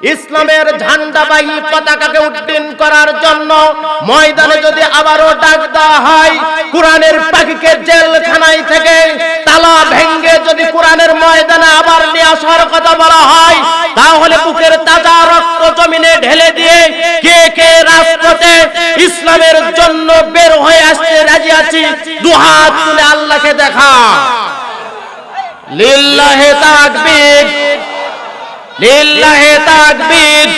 ইসলামের ঝান্ডাবাহী পতাকাকে উড্ডীন করার জন্য ময়দানে যদি আবারও ডাক দেওয়া হয়, কোরআনের পাখিকে জেলখানায় থেকে তালা ভেঙ্গে যদি কোরআনের ময়দানে আবার নিয়ে আসার কথা বলা হয়, তাহলে বুকের তাজা রক্ত জমিনে ঢেলে দিয়ে কে কে রাজপথে ইসলামের জন্য বের হয়ে আসতে রাজি আছি, দুহাত তুলে আল্লাহকে দেখা। লিল্লাহে তাকবীর। লিল্লাহে তাকবীর।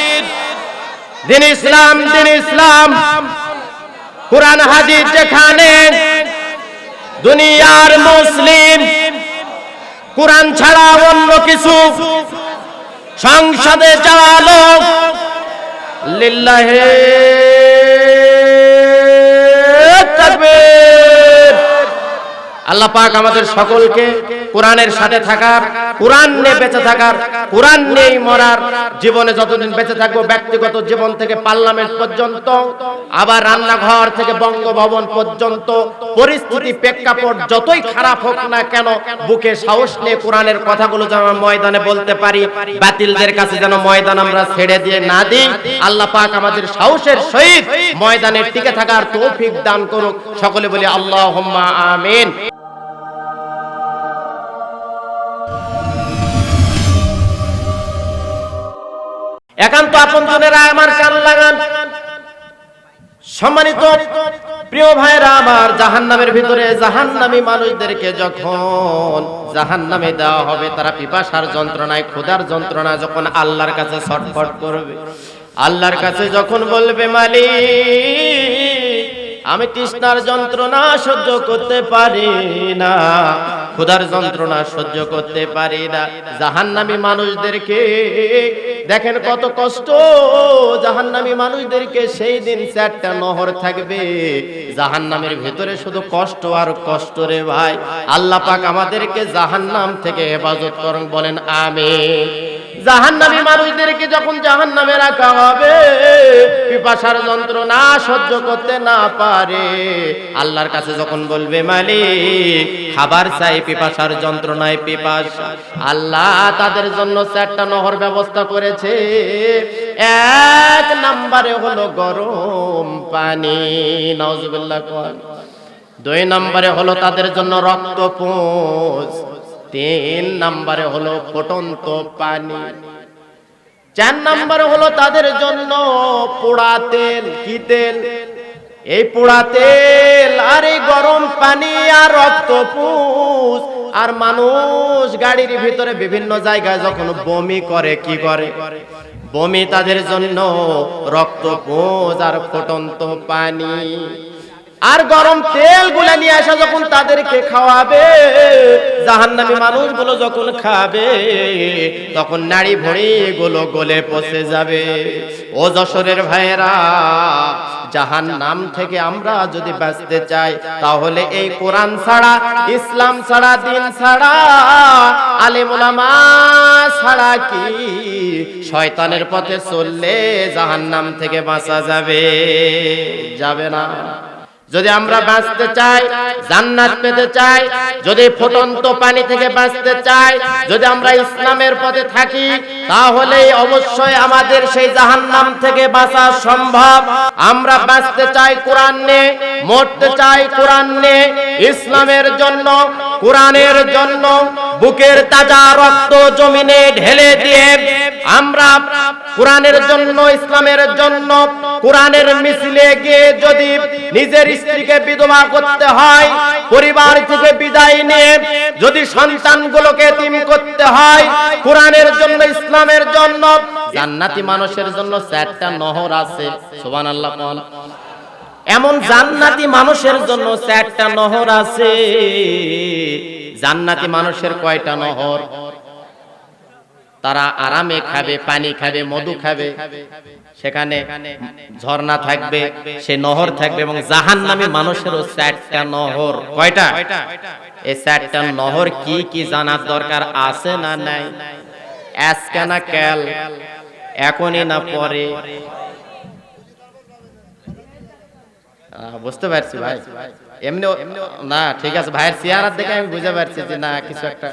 দিন ইসলাম দিন ইসলাম। কোরআন, হাদিস যেখানে দুনিয়ার মুসলিম, কোরআন ছাড়া অন্য কিছু সংসদে যাওয়া লোক লিল্লাহে তাকবীর। আল্লাহ পাক আমাদের সকলকে কোরআনের সাথে থাকার, কোরআন নিয়ে বেঁচে থাকার, কোরআন নিয়েই মরার জীবনে যতদিন বেঁচে থাকব, ব্যক্তিগত জীবন থেকে পার্লামেন্ট পর্যন্ত, আবার রান্নাঘর থেকে বঙ্গভবন পর্যন্ত, পরিস্থিতি, প্রেক্ষাপট যতই খারাপ হোক না কেন, বুকে সাহস নিয়ে কোরআনের কথাগুলো যেন ময়দানে বলতে পারি, বাতিলদের কাছে যেন ময়দান আমরা ছেড়ে দিয়ে না দিই, আল্লাহ পাক আমাদের সাহসের সহিত ময়দানে টিকে থাকার তৌফিক দান করুক। সকলে বলি আল্লাহ আমিন। একান্ত আপনজনেরা আমার কান লাগান। সম্মানিত প্রিয় ভাইরা আমার জাহান্নামের ভিতরে জাহান্নামী মানুষদেরকে যখন জাহান্নামে দেওয়া হবে, তারা পিপাসার যন্ত্রণায়, ক্ষুধার যন্ত্রণা যখন আল্লাহর কাছে ছটফট করবে, আল্লাহর কাছে যখন বলবে, মালিক, আমি তৃষ্ণার যন্ত্রণা সহ্য করতে পারি না। ক্ষুধার যন্ত্রণা সহ্য করতে পারি না। জাহান্নামী মানুষদেরকে দেখেন কত কষ্ট। জাহান্নামী মানুষদেরকে সেই দিন চারটা নহর থাকবে। জাহান্নামের ভেতরে শুধু কষ্ট আর কষ্ট রে ভাই। আল্লাহ পাক আমাদেরকে জাহান্নাম থেকে হেফাজত করুন, বলেন, আমিন। জাহান্নামী মানুষদেরকে যখন জাহান্নামে রাখা হবে, পিপাসার যন্ত্রণা সহ্য করতে না পারে। আল্লাহর কাছে যখন বলবে, মালিক, খাবার চাই, পিপাসার যন্ত্রণায় পিপাসা। আল্লাহ তাদের জন্য চারটা নহর ব্যবস্থা করেছে। এক নম্বরে হলো গরম পানি। নওয়াজুবিল্লাহ দুই নম্বরে হলো তাদের জন্য রক্ত পোষ তিন নম্বরে হলো ফুটন্ত পানি। চার নম্বরে হলো তাদের জন্য পোড়া তেল, কি তেল? এই পোড়া তেল, আর এই গরম পানি, আর রক্ত পুষ আর মানুষ গাড়ির ভিতরে বিভিন্ন জায়গায় যখন বমি করে, কি করে? বমি তাদের জন্য রক্ত পুষ আর ফুটন্ত পানি। আর গরম তেলগুলা নিয়ে আসা যখন তাদেরকে খাওয়াবে, জাহান্নামী মানুষগুলো যখন খাবে, তখন নাড়ি ভড়ি গুলো গলে পচে যাবে। ও যশোরের ভাইয়েরা জাহান নাম থেকে আমরা যদি বাঁচতে চাই, তাহলে এই কোরআন ছাড়া, ইসলাম ছাড়া, দিন ছাড়া আলেমুলামা ছাড়া কি শয়তানের পথে চললে জাহান নাম থেকে বাঁচা যাবে? যাবে না। যদি আমরা বাঁচতে চাই, জান্নাত পেতে চাই, যদি ফুটন্ত পানি থেকে বাঁচতে চাই, যদি আমরা ইসলামের পথে থাকি, তাহলে অবশ্যই আমাদের সেই জাহান্নাম থেকে বাঁচা সম্ভব। আমরা বাঁচতে চাই কোরআন নে মরতে চাই কোরআন নে ইসলামের জন্য কোরআনের জন্য বুকের তাজা রক্ত জমিনে ঢেলে দিয়ে আমরা কোরআনের জন্য, ইসলামের জন্য কোরআনের মিছিলে গিয়ে যদি নিজের স্ত্রীকে বিধবা করতে হয়, পরিবার থেকে বিদায় নিয়ে যদি সন্তানগুলোকে তিম করতে হয়, কোরআনের জন্য, ইসলামের জন্য, জান্নাতি মানুষের জন্য চারটা নহর আছে, সুবহানাল্লাহ এমন জান্নাতি মানুষের জন্য চারটা নহর আছে। জান্নাতি মানুষের কয়টা নহর? তারা আরামে খাবে, পানি খাবে, মধু খাবে। সেখানে ঝর্ণা থাকবে, সে নহর থাকবে এবং জাহান নামে মানুষেরও চারটা নহর। কয়টা? এই চারটা নহর কি কি জানার দরকার আছে না নাই? আজকে না ক্যাল এখনই না পরে? বুঝতে পারছি ভাই। এমনি না, ঠিক আছে ভাইয়ের চেহারা দেখে আমি বুঝতে পারছি যে না, কিছু একটা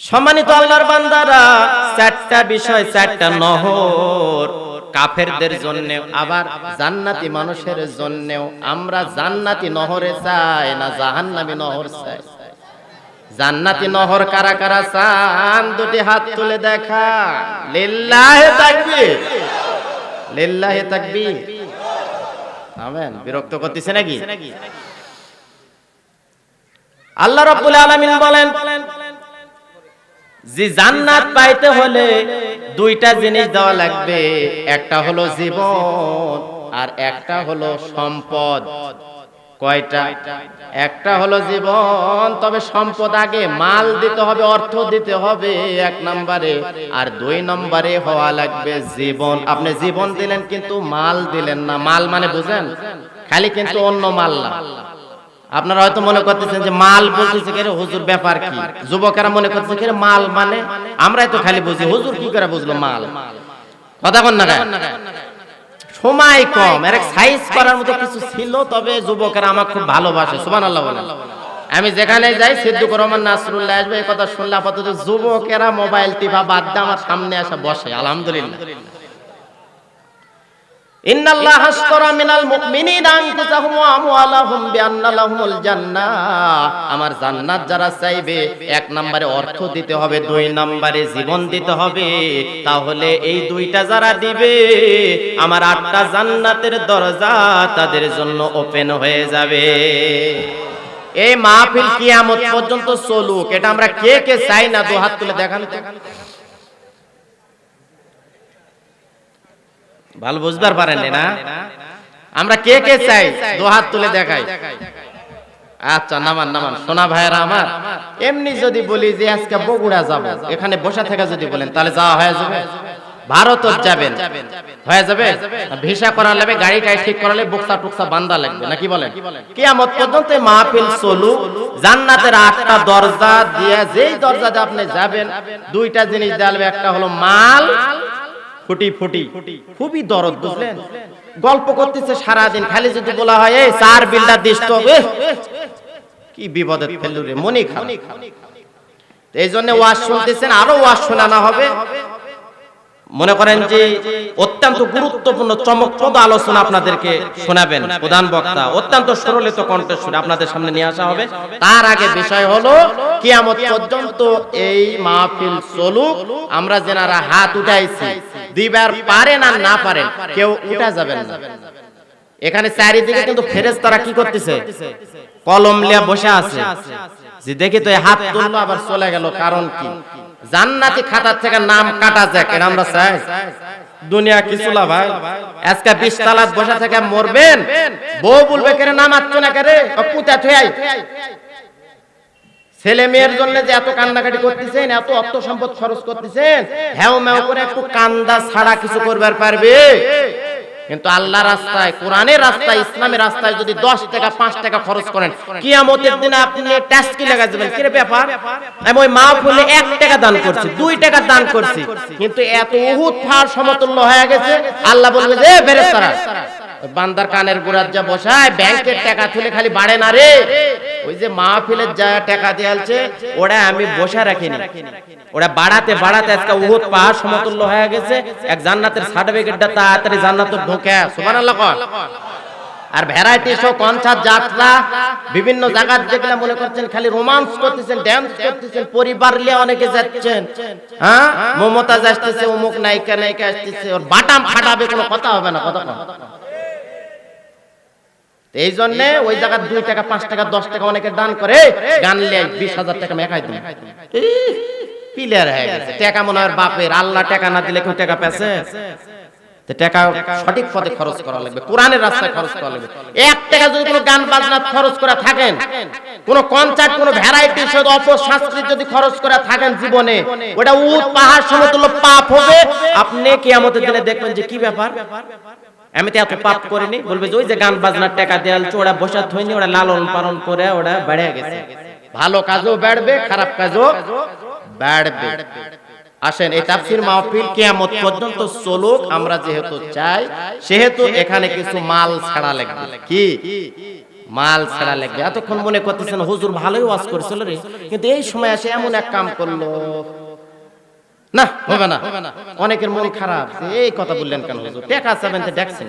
সম্মানিত আল্লাহর বান্দারা, চারটা বিষয়, চারটা নহর কাফেরদের জন্য আবার জান্নাতি মানুষের জন্যও আমরা জান্নাতি নহরে চাই না জাহান্নামী নহর চাই। জান্নাতি নহর কারা কারা চান? দুটি হাত তুলে দেখা। লিল্লাহে তাকবীর। লিল্লাহে তাকবীর। আমেন। বিরক্ত করতেছে নাকি? আল্লাহ রাব্বুল আলামিন বলেন যে জান্নাত পাইতে হলে দুইটা জিনিস দেওয়া লাগবে। একটা হলো জীবন আর একটা হলো সম্পদ। কয়টা? একটা হলো জীবন, তবে সম্পদ আগে, মাল দিতে হবে, অর্থ দিতে হবে, এক নম্বরে। আর দুই নম্বরে হওয়া লাগবে জীবন। আপনি জীবন দিলেন কিন্তু মাল দিলেন না। মাল মানে বুঝেন? খালি কিন্তু অন্য মাল না। আপনারা হয়তো মনে করতেছেন যে মাল বলতেছে কে হুজুর ব্যাপার কি? যুবকেরা মনে করতেছে কে মাল মানে? আমরাই তো খালি বুঝি, হুজুর কি করে বুঝলো মাল? কথা কন না? সময় কম এর সাইজ করার মতো কিছু ছিল তবে যুবকেরা আমার খুব ভালোবাসে সুবান আল্লাহ বলেন আমি যেখানে যাই সিদ্দিকুর রহমান নাসরুল্লাহ আসবে এই কথা শুনলে আপাতত যুবকেরা মোবাইল টিপা বাদ দিয়ে আমার সামনে আসা বসে আলহামদুলিল্লাহ। ইন্নাল্লাহ আশতারা মিনাল মুমিনিনা আনফুসাহুম ওয়া আমওয়ালাহুম আমার জান্নাত যারা চাইবে, এক নম্বরে অর্থ দিতে হবে, দুই নম্বরে জীবন দিতে হবে। তাহলে এই দুইটা যারা দিবে, আমার আটটা জান্নাতের দরজা তাদের জন্য ওপেন হয়ে যাবে। এই মাহফিল কিয়ামত পর্যন্ত চলুক, এটা আমরা কে কে চাই না, দু হাত তুলে দেখান ভালো বুঝবার পারেননি না আমরা কে কে চাই? হাত তুলে দেখাই। আচ্ছা নামান নামান। সোনা ভাইয়েরা আমার এমনি যদি বলি যে আজকে বগুড়া যাব এখানে বসে থেকে যদি বলেন তাহলে যাওয়া হয়ে যাবে। ভারত যাবেন। হয়ে যাবে? ভিসা করা লাগবে গাড়িটাই ঠিক করালে বুকসা টুকসা বান্দা লাগবে নাকি বলেন? কিয়ামত পর্যন্ত মাহফিল চলু জান্নাতের আটটা দরজা দিয়ে যেই দরজা দিয়ে আপনি যাবেন দুইটা জিনিস দেওয়া একটা হলো মাল ফুটি ফুটি। খুবই দরদ বুঝলেন? গল্প করতেছে সারাদিন খালি যদি বলা হয় এই চার বিল্ডার দিস তো কি বিপদে ফেললু রে মনি খা এই জন্য ওয়াজ শুনতেছেন আরও ওয়াজ শোনানো হবে। মনে করেন যে অত্যন্ত গুরুত্বপূর্ণ চমকপ্রদ আলোচনা আপনাদেরকে শোনাবেন প্রধান বক্তা। অত্যন্ত সরলিত কণ্ঠে শুনে আপনাদের সামনে নিয়ে আসা হবে। তার আগে বিষয় হলো কিয়ামত পর্যন্ত এই মাহফিল চলুক আমরা যেনারা হাত উঠাইছি দিবার পারেন আর না পারেন, কেউ উঠা যাবেন না। এখানে চারিদিকে কিন্তু ফেরেস তারা কি করতেছে? কলম লিয়া বসে আছে। যে দেখি তো হাত তুললো, আবার চলে গেল, কারণ কি? জান্নাতি খাতার থেকে নাম কাটা যাক এটা আমরা চাই। দুনিয়া কিছু না ভাই আজকে বিশ তালাত বসা থেকে মরবেন? বউ বলবে, কেরে নামাচ্ছ না কেরে? পুঁতা থুয়াই ছেলে মেয়ের জন্য যে এত কান্নাকাটি করতেছেন, এত অর্থ সম্পদ খরচ করতেছেন হ্যাও ম্যাও করে একটু কান্দা ছাড়া কিছু করবার পারবে। কিন্তু আল্লাহ রাস্তায়, কোরআনের রাস্তায়, ইসলামের রাস্তায় যদি দশ টাকা, পাঁচ টাকা খরচ করেন, কিয়ামতের দিনে আপনি ট্যাক্স কি লাগা যাবেন কি ব্যাপার? আমি ওই মা ফুলে এক টাকা দান করছি, দুই টাকা দান করছি, কিন্তু এত উহুদ ফার সমতুল্য হয়ে গেছে। আল্লাহ বলবে যে ওই বান্দার কানের গোড়ার যা বসায়, ব্যাংকের টাকা তুলে খালি বাড়ে না রে। ওই যে মাহফিলের যা টাকা দিয়ালছে ওরা আমি বসে রাখিনি। ওরা বাড়াতে বাড়াতে আজকে উহুদ পাহাড় সমতুল্য হয়ে গেছে। এক জান্নাতের সার্টিফিকেটটা তাড়াতাড়ি জান্নাত ঢোকে সুবহানাল্লাহ কর। আর ভ্যারাইটি শো কনসার্ট যাত্রা বিভিন্ন জায়গার যেগুলা মনে করছেন খালি রোমান্স করতেছেন ড্যান্স করতেছেন পরিবার নিয়ে অনেকে যাচ্ছেন। হ্যাঁ? মমতাজ আসতেছে অমুক নায়িকা নায়িকা আসতেছে। ওর বাটাম ফাটাবে কোনো কথা হবে না কথা এই জন্য ওই জায়গায় দুই টাকা পাঁচ টাকা দশ টাকা অনেকে দান করে গান লিয়ে বিশ হাজার টাকা মেকাই দিন পিলার হয়ে গেছে। টাকা মনে হয় বাপের আল্লাহ টাকা না দিলে কেউ টাকা পেছে টাকা সঠিক পথে খরচ করা লাগবে কোরআনের রাস্তায় খরচ করা লাগবে। এক টাকা যদি কোনো গান বাজনা খরচ করে থাকেন কোন কনসার্ট কোন ভ্যারাইটি শো অপ সংস্কৃতি যদি খরচ করে থাকেন জীবনে ওটা উট পাহাড় সমতুল্য পাপ হবে। আপনি কিয়ামতের দিনে দেখবেন যে কি ব্যাপার? আমি তো এত পাপ করিনি, বলবে যে ওই যে গান বাজনার টাকা দেয়াল ওরা বসা থইনি ওরা লালন পালন করে, ওরা বেড়ে গেছে। ভালো কাজও বেড়বে, খারাপ কাজও বেড়বে। আসেন, এই তাফসির মাহফিল কিয়ামত পর্যন্ত চলুক, আমরা যেহেতু চাই, সেহেতু এখানে কিছু মাল ছাড়া লাগবে। কি? মাল ছাড়া লাগবে। এতক্ষণ মনে করতেছেন, হুজুর ভালোই ওয়াজ করেছিল রে। কিন্তু এই সময় এসে এমন এক কাম করল। না হবে না। অনেকের মনে খারাপ। এই কথা বললেন কেন টেকা চাবেন দেখছেন।